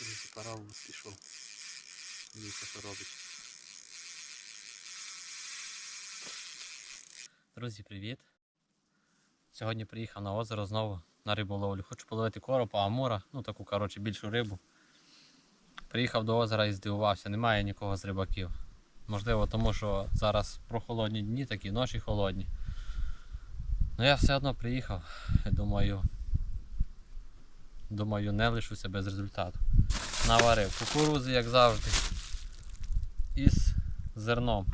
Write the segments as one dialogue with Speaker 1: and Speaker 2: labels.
Speaker 1: Друзі, пора у нас пішов. Дивіться, що робить. Друзі, привіт! Сьогодні приїхав на озеро знову на риболовлю. Хочу половити коропа, амура, ну таку коротше більшу рибу. Приїхав до озера і здивувався, немає нікого з рибаків. Можливо, тому що зараз прохолодні дні, такі ночі холодні. Ну я все одно приїхав. Думаю, думаю, не лишуся без результату. Наварив кукурузи, як завжди, із зерном.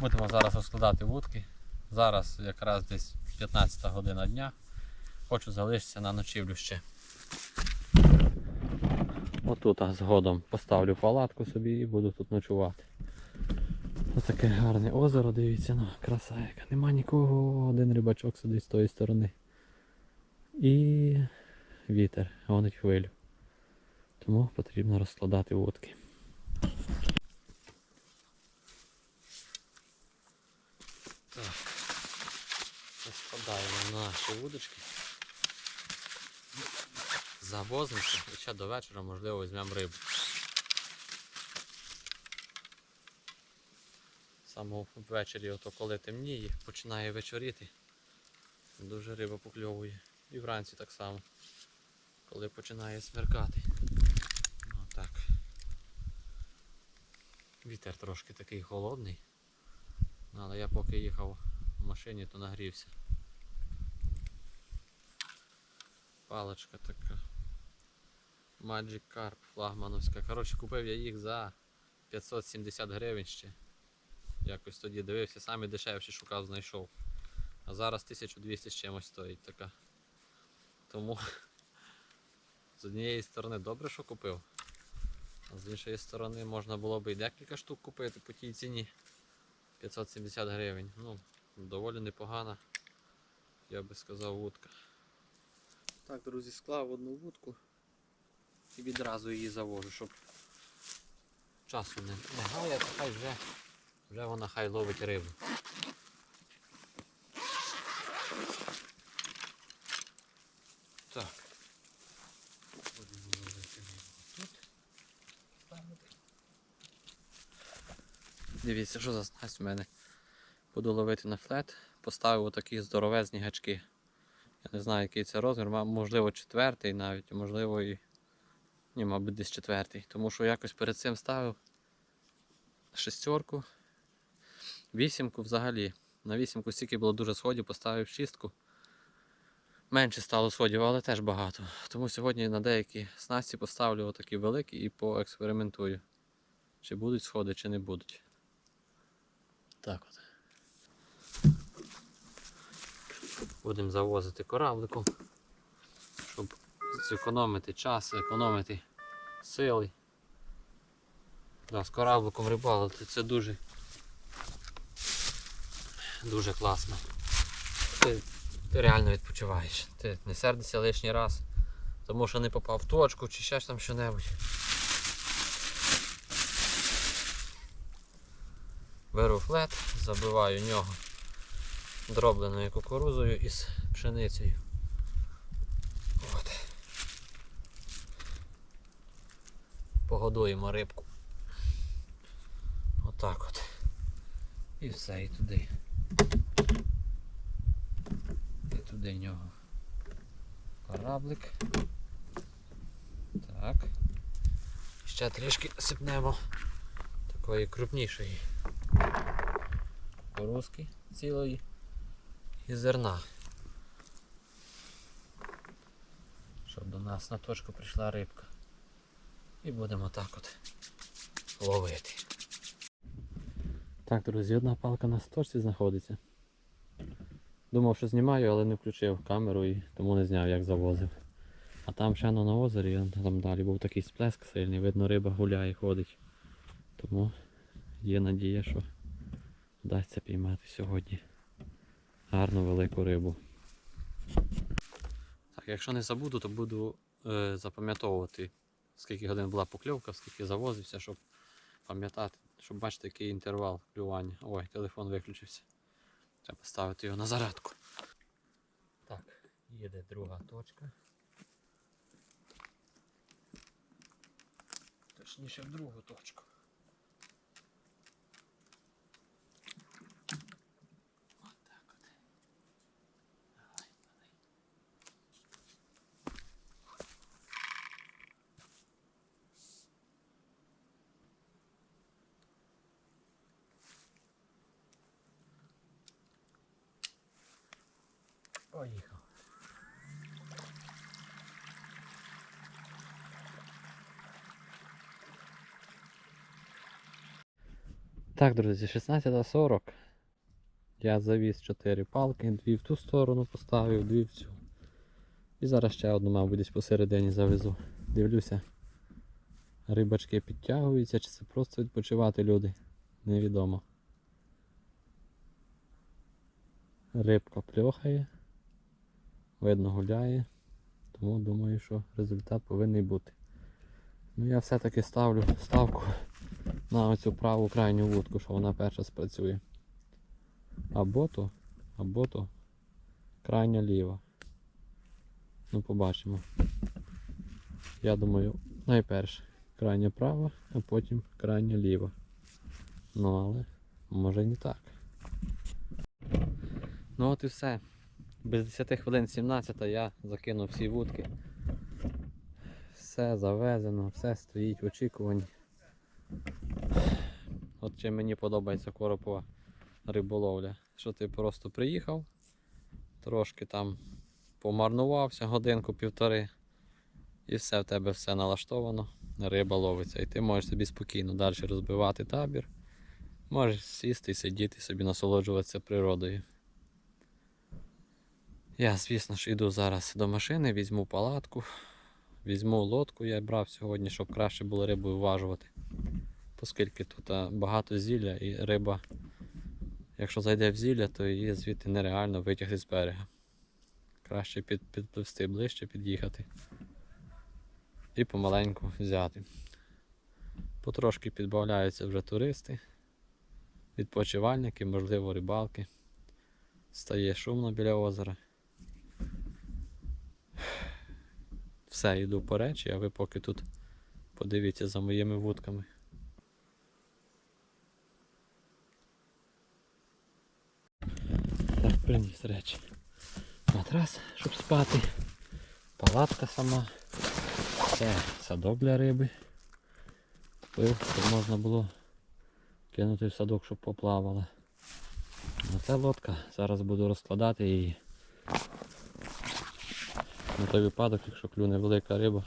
Speaker 1: Будемо зараз розкладати вудки. Зараз якраз десь 15 година дня. Хочу залишитися на ночівлю ще. Отут згодом поставлю палатку собі і буду тут ночувати. Ось таке гарне озеро, дивіться, ну, краса яка. Нема нікого, один рибачок сидить з тої сторони. І вітер гонить хвилю. Тому потрібно розкладати вудки. Так. Розкладаємо наші вудочки. Завозимося і ще до вечора, можливо, візьмемо рибу. Саме ввечері, ото коли темніє, починає вечоріти. Дуже риба покльовує. І вранці так само, коли починає смеркати. Отак. Вітер трошки такий холодний. Але я поки їхав в машині, то нагрівся. Паличка така. Magic Carp флагмановська. Коротше, купив я їх за 570 гривень ще. Якось тоді дивився, самі дешевші шукав, знайшов. А зараз 1200 з чимось стоїть така. Тому з однієї сторони добре, що купив. А з іншої сторони можна було б і декілька штук купити по тій ціні. 570 гривень. Ну, доволі непогана, я би сказав, вудка. Так, друзі, склав одну вудку і відразу її завожу, щоб часу не, гаяти, хай вже, вже вона хай ловить рибу. Так. Будемо ловити рибу тут. Ставити. Дивіться, що за снасть в мене. Буду ловити на флет. Поставив отакі здоровезні гачки. Я не знаю, який це розмір, можливо, четвертий навіть, можливо і. Ні, мабуть, десь четвертий. Тому що якось перед цим ставив шестерку, вісімку взагалі. На вісімку стільки було дуже сходів, поставив шістку. Менше стало сходів, але теж багато. Тому сьогодні на деякі снасті поставлю отакі великі і поекспериментую. Чи будуть сходи, чи не будуть. Так от. Будемо завозити корабликом, щоб зекономити час, економити сили. Да, з корабликом рибалити це дуже дуже класно. Ти, ти реально відпочиваєш. Ти не сердишся лишній раз, тому що не попав в точку чи ще ж там що-небудь. Беру флет, забиваю нього дробленою кукурузою із пшеницею. От. Погодуємо рибку. Отак от. І все, і туди. І туди нього кораблик. Так. Ще трішки сипнемо такої крупнішої кукурузки цілої і зерна. Щоб до нас на точку прийшла рибка. І будемо так от ловити. Так, друзі, одна палка на точці знаходиться. Думав, що знімаю, але не включив камеру і тому не зняв, як завозив. А там ще на озері, там далі був такий сплеск сильний, видно риба гуляє, ходить. Тому є надія, що вдасться піймати сьогодні гарну велику рибу. Так, Якщо не забуду, то буду е, запам'ятовувати, скільки годин була покльовка, скільки завозився, щоб пам'ятати, щоб бачити, який інтервал клювання. Ой, телефон виключився. Треба ставити його на зарядку. Так, їде друга точка. Точніше в другу точку. Поїхав. Так, друзі, 16.40. Я завіз 4 палки, дві в ту сторону поставив, дві в цю. І зараз ще одну, мабуть, десь посередині завезу. Дивлюся. Рибачки підтягуються, чи це просто відпочивати люди. Невідомо. Рибка пльохає. Видно гуляє. Тому думаю, що результат повинен бути. Ну я все-таки ставлю ставку на оцю праву крайню вудку, що вона перша спрацює. Або то, або то крайня ліва. Ну побачимо. Я думаю, найперше крайня права, а потім крайня ліва. Ну але може не так. Ну от і все. Без 10 хвилин 17 я закинув всі вудки. Все завезено, все стоїть в очікуванні. От чим мені подобається коропова риболовля. Що ти просто приїхав, трошки там помарнувався годинку-півтори, і все в тебе все налаштовано, риба ловиться. І ти можеш собі спокійно далі розбивати табір. Можеш сісти і сидіти собі насолоджуватися природою. Я, звісно ж, іду зараз до машини, візьму палатку, візьму лодку, я брав сьогодні, щоб краще було рибу виважувати. Оскільки тут багато зілля і риба, якщо зайде в зілля, то її звідти нереально витягти з берега. Краще під, підпливсти ближче, під'їхати і помаленьку взяти. Потрошки підбавляються вже туристи, відпочивальники, можливо, рибалки. Стає шумно біля озера. Все, йду по речі, а ви поки тут подивіться за моїми вудками. Так, приніс речі. Матрас, щоб спати. Палатка сама. Це садок для риби. Купив, щоб можна було кинути в садок, щоб поплавала. А це лодка. Зараз буду розкладати її. На той випадок, якщо клюне велика риба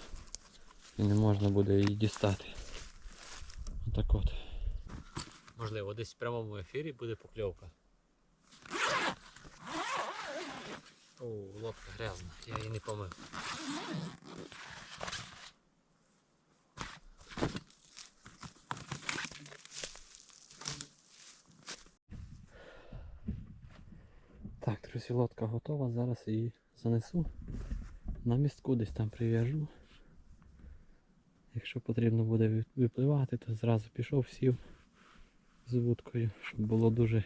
Speaker 1: і не можна буде її дістати. Отак от. Можливо, десь в прямому ефірі буде покльовка. О, лодка грязна, я її не помив. Так, друзі, лодка готова, зараз її занесу. На містку десь там прив'яжу. Якщо потрібно буде випливати, то зразу пішов, сів з вудкою, щоб було дуже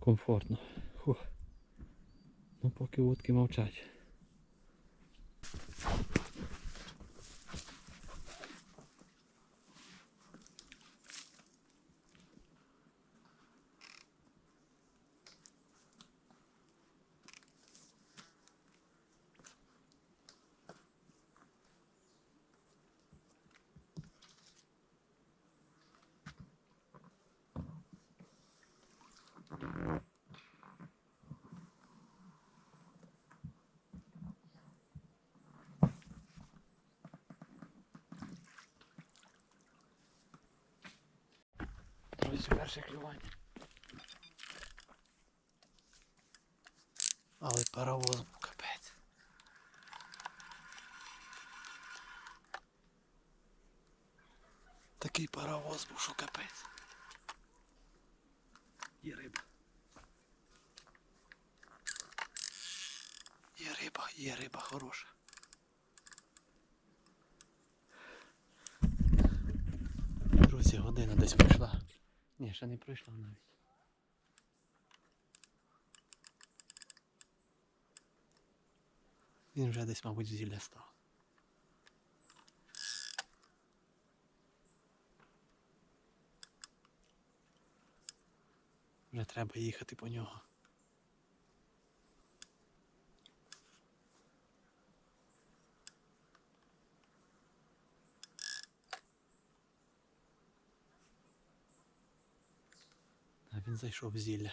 Speaker 1: комфортно. Фух. Ну поки вудки мовчать. Друзі, перше клювання. Але паровоз був капець. Такий паровоз був, що капець. Є риба. Є риба, є риба хороша. Друзі, година десь пройшла. Ні, ще не пройшла навіть. Він вже десь, мабуть, зілля став.
Speaker 2: Вже треба їхати по нього. він зайшов в зілля.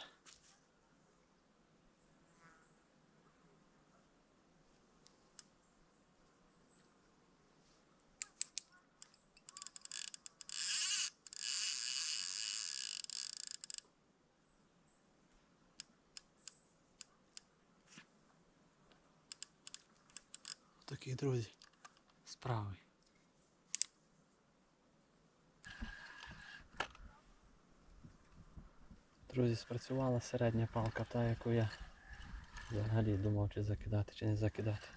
Speaker 2: Такі друзі. Справи. Друзі, спрацювала середня палка, та яку я взагалі думав, чи закидати, чи не закидати.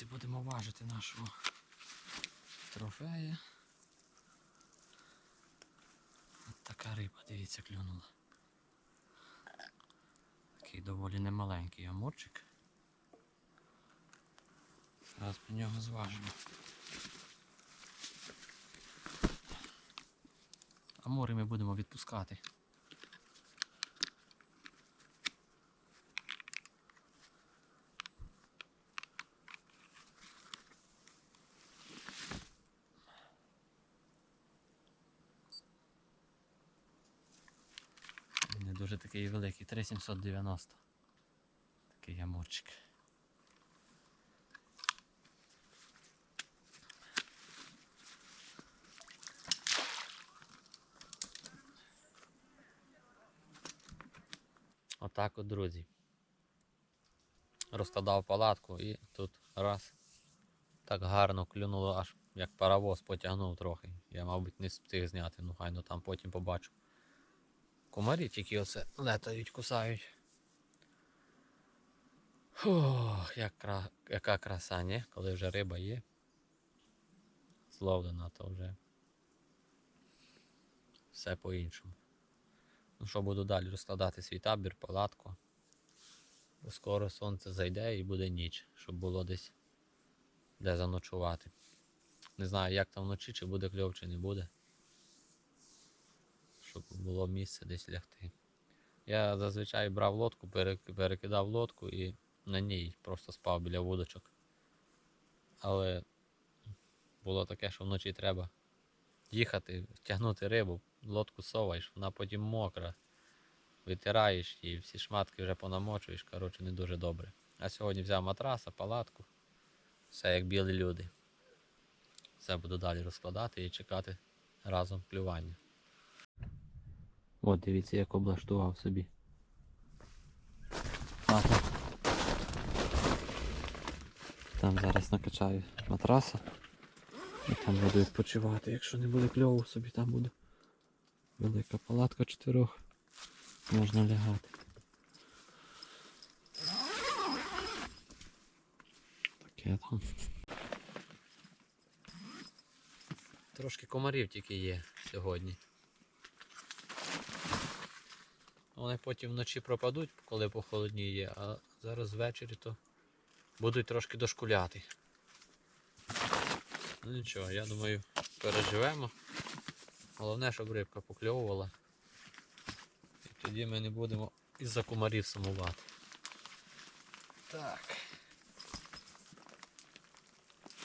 Speaker 2: Друзі, будемо важити нашого трофея. От така риба, дивіться, клюнула. Такий доволі немаленький амурчик. Зараз ми нього зважимо. Амури ми будемо відпускати. Він Не дуже такий великий, 3790. Такий амурчик. Отак от, друзі. Розкладав палатку і тут раз. Так гарно клюнуло, аж як паровоз потягнув трохи. Я, мабуть, не встиг зняти, ну хай ну там потім побачу. Комарі тільки оце летають, кусають. Фух, як яка краса, ні? Коли вже риба є. Зловлена, то вже все по-іншому. Ну що, буду далі розкладати свій табір, палатку. Бо скоро сонце зайде і буде ніч, щоб було десь де заночувати. Не знаю, як там вночі, чи буде кльов, чи не буде. Щоб було місце десь лягти. Я зазвичай брав лодку, перекидав лодку і на ній просто спав біля вудочок. Але було таке, що вночі треба їхати, тягнути рибу, лодку соваєш, вона потім мокра. Витираєш її, всі шматки вже понамочуєш, коротше, не дуже добре. А сьогодні взяв матраса, палатку, все як білі люди. Все буду далі розкладати і чекати разом клювання. От дивіться, як облаштував собі. Там. там зараз накачаю матраса. І там буду відпочивати. Якщо не буде кльово, собі там буде велика палатка чотирьох. Можна лягати. Таке там. Трошки комарів тільки є сьогодні. Вони потім вночі пропадуть, коли похолодніє, а зараз ввечері то будуть трошки дошкуляти. Ну нічого, я думаю, переживемо. Головне, щоб рибка покльовувала. І тоді ми не будемо із-за комарів сумувати. Так.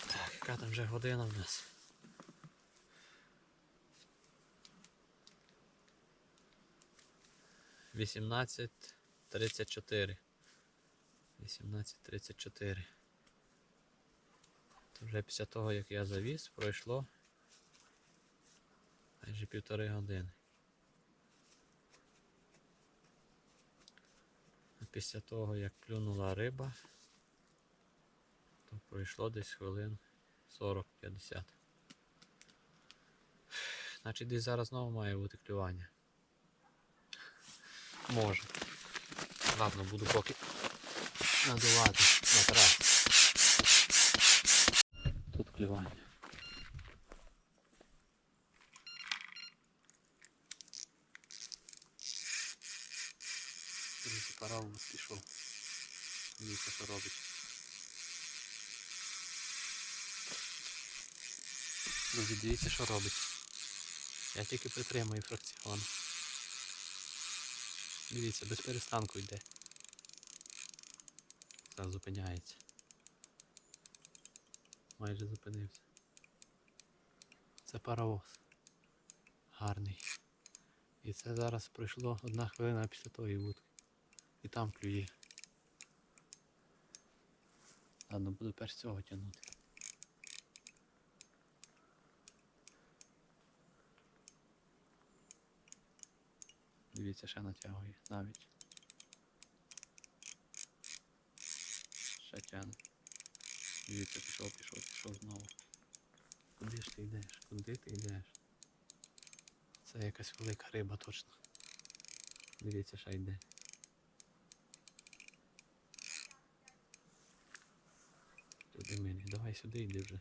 Speaker 2: Так, яка там вже година в нас? Вісімнадцять тридцять чотири. Вісімнадцять тридцять чотири. То вже після того, як я завіз, пройшло майже півтори години. Після того, як клюнула риба, то пройшло десь хвилин 40-50. Значить десь зараз знову має бути клювання. Може. Ладно, буду поки надувати на трас. Тут клювання. Друзі, пора у нас пішов. Дивіться, що робить. Друзі, дивіться, що робить. Я тільки притримую фракціон. Дивіться, без перестанку йде. Зараз зупиняється. Майже зупинився. Це паровоз. Гарний. І це зараз пройшло одна хвилина після тої вудки. І там клює. Ладно, буду перш цього тягнути. Дивіться, ще натягує навіть. Ще тягне. Дивіться, пішов, пішов, пішов знову. Куди ж ти йдеш? Куди ти йдеш? Це якась велика риба точно. Дивіться, ще йде. Туди мені. Давай сюди йди вже.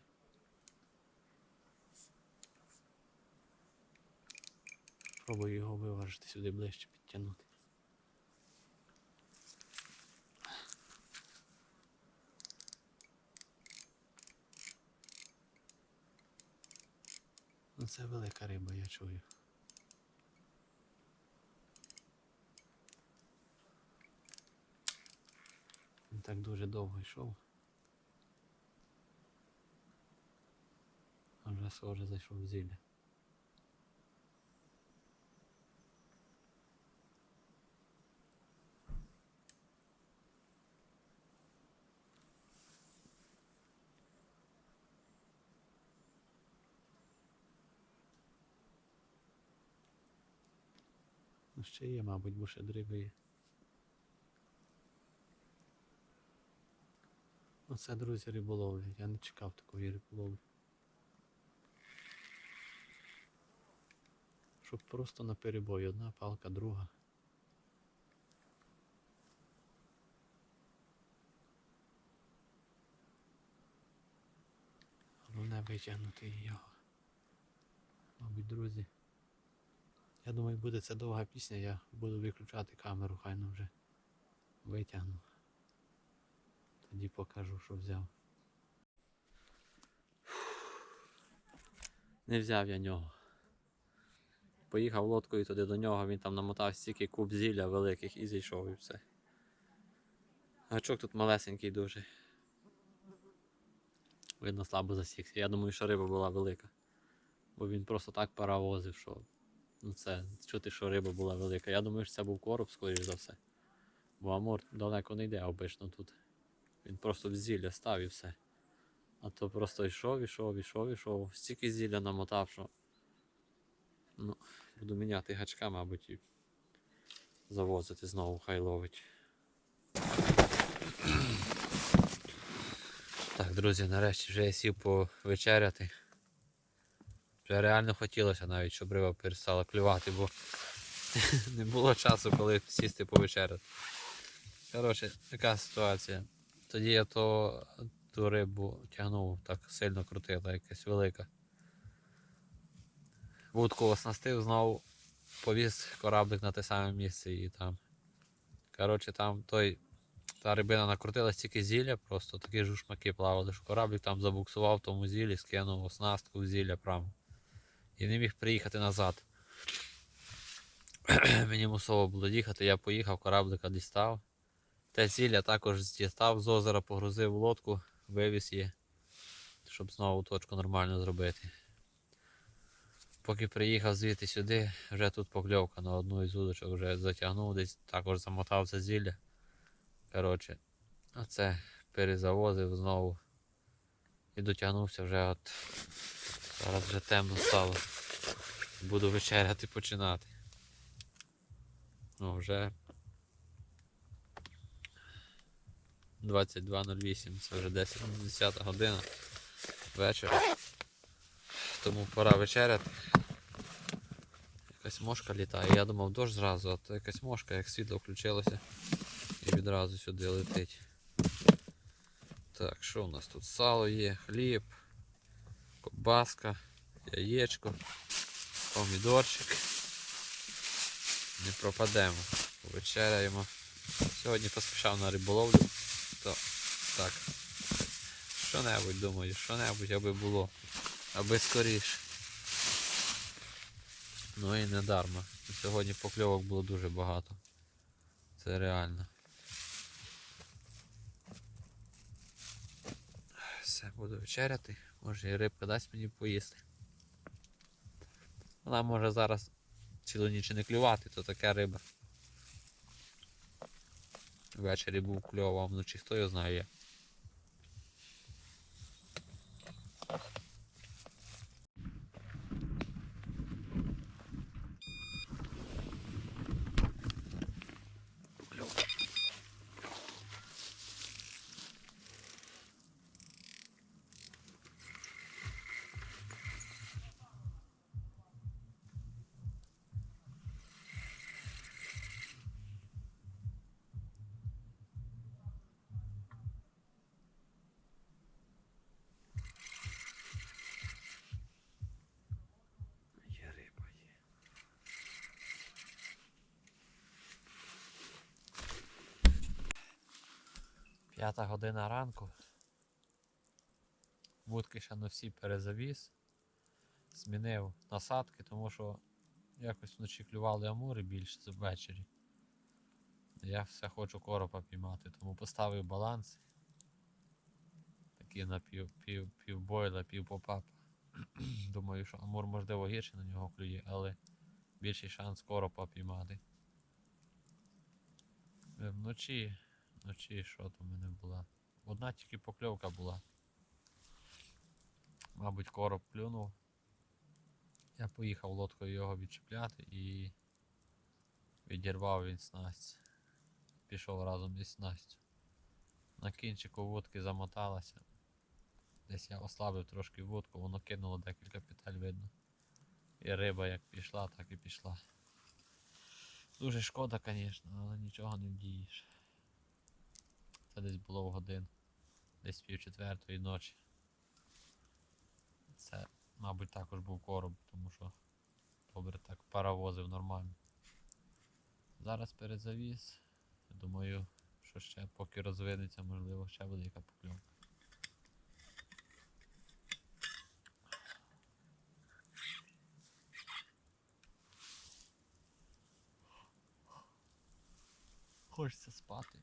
Speaker 2: Спробую його виважити сюди ближче підтягнути.
Speaker 1: Ну, це велика риба, я чую. Він так дуже довго йшов. Вже схоже зайшов в зілля. Ще є, мабуть, бо ще дриби є. Оце, друзі, риболовля. Я не чекав такої риболовлі. Щоб просто на перебой одна палка, друга. Головне витягнути його. Мабуть, друзі. Я думаю, буде це довга пісня, я буду виключати камеру, хай ну вже витягну. Тоді покажу, що взяв. Не взяв я нього. Поїхав лодкою туди до нього, він там намотав стільки куб зілля великих і зійшов і все. Гачок тут малесенький дуже. Видно, слабо засікся. Я думаю, що риба була велика. Бо він просто так паровозив, що Ну це чути, що риба була велика. Я думаю, що це був короб, скоріш за все. Бо амур далеко не йде обично тут. Він просто в зілля став і все. А то просто йшов, ішов, ішов, ішов. Стільки зілля намотав, що. Ну, буду міняти гачка, мабуть, і завозити знову, хай ловить. Так, друзі, нарешті вже я сів повечеряти. Вже реально хотілося навіть, щоб риба перестала клювати, бо не було часу, коли сісти повечеряти. Коротше, така ситуація. Тоді я то, ту рибу тягнув, так сильно крутила, якась велика. Вудку оснастив, знову повіз кораблик на те саме місце і там. Коротше, там той, та рибина накрутила стільки зілля, просто такі жушмаки плавали, що кораблик там забуксував в тому зілі, скинув оснастку в зілля прямо і не міг приїхати назад. Мені мусово було їхати, я поїхав, кораблика дістав. Те зілля також дістав з озера, погрузив лодку, вивіз її, щоб знову точку нормально зробити. Поки приїхав звідти сюди, вже тут покльовка на одну із удочок вже затягнув, десь також замотав це зілля. Коротше, оце перезавозив знову і дотягнувся вже от Зараз вже темно стало. Буду вечеряти починати. Ну, вже 22.08, це вже 10, 10 година вечора. Тому пора вечеряти. Якась мошка літає. Я думав дощ зразу, а то якась мошка, як світло включилося і відразу сюди летить. Так, що у нас тут? Сало є, хліб ковбаска, яєчко, помідорчик. Не пропадемо. Вечеряємо. Сьогодні поспішав на риболовлю, то так. Що-небудь думаю, що-небудь аби було, аби скоріше. Ну і не дарма. Сьогодні покльовок було дуже багато. Це реально. Все, буду вечеряти. Може і рибка дасть мені поїсти. Вона може зараз цілу ніч не клювати, то така риба. Ввечері був кльово, а вночі хто його знає. П'ята година ранку. Вудки ще на всі перезавіз.
Speaker 2: змінив насадки, тому що якось вночі клювали амури більше ввечері. Я все хочу коропа піймати, тому поставив баланс. Такий на пів, пів, пів бойла, пів попапа. Думаю, що амур можливо гірше на нього клює, але більший шанс коропа піймати. Е, Вночі, вночі що там в мене була? Одна тільки покльовка була. Мабуть, короб клюнув. Я поїхав лодкою його відчіпляти і відірвав він снасть. Пішов разом із снастю. На кінчику вудки замоталася. Десь я ослабив трошки вудку, воно кинуло декілька петель видно. І риба як пішла, так і пішла. Дуже шкода, звісно, але нічого не вдієш. Це десь було в годин. Десь пів четвертої ночі. Це, мабуть, також був короб, тому що добре так паровозив нормально. Зараз перезавіз. Думаю, що ще поки розвинеться, можливо, ще буде яка покльовка. Хочеться спати.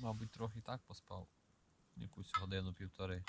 Speaker 2: Мабуть, трохи так поспав. Якусь годину-півтори.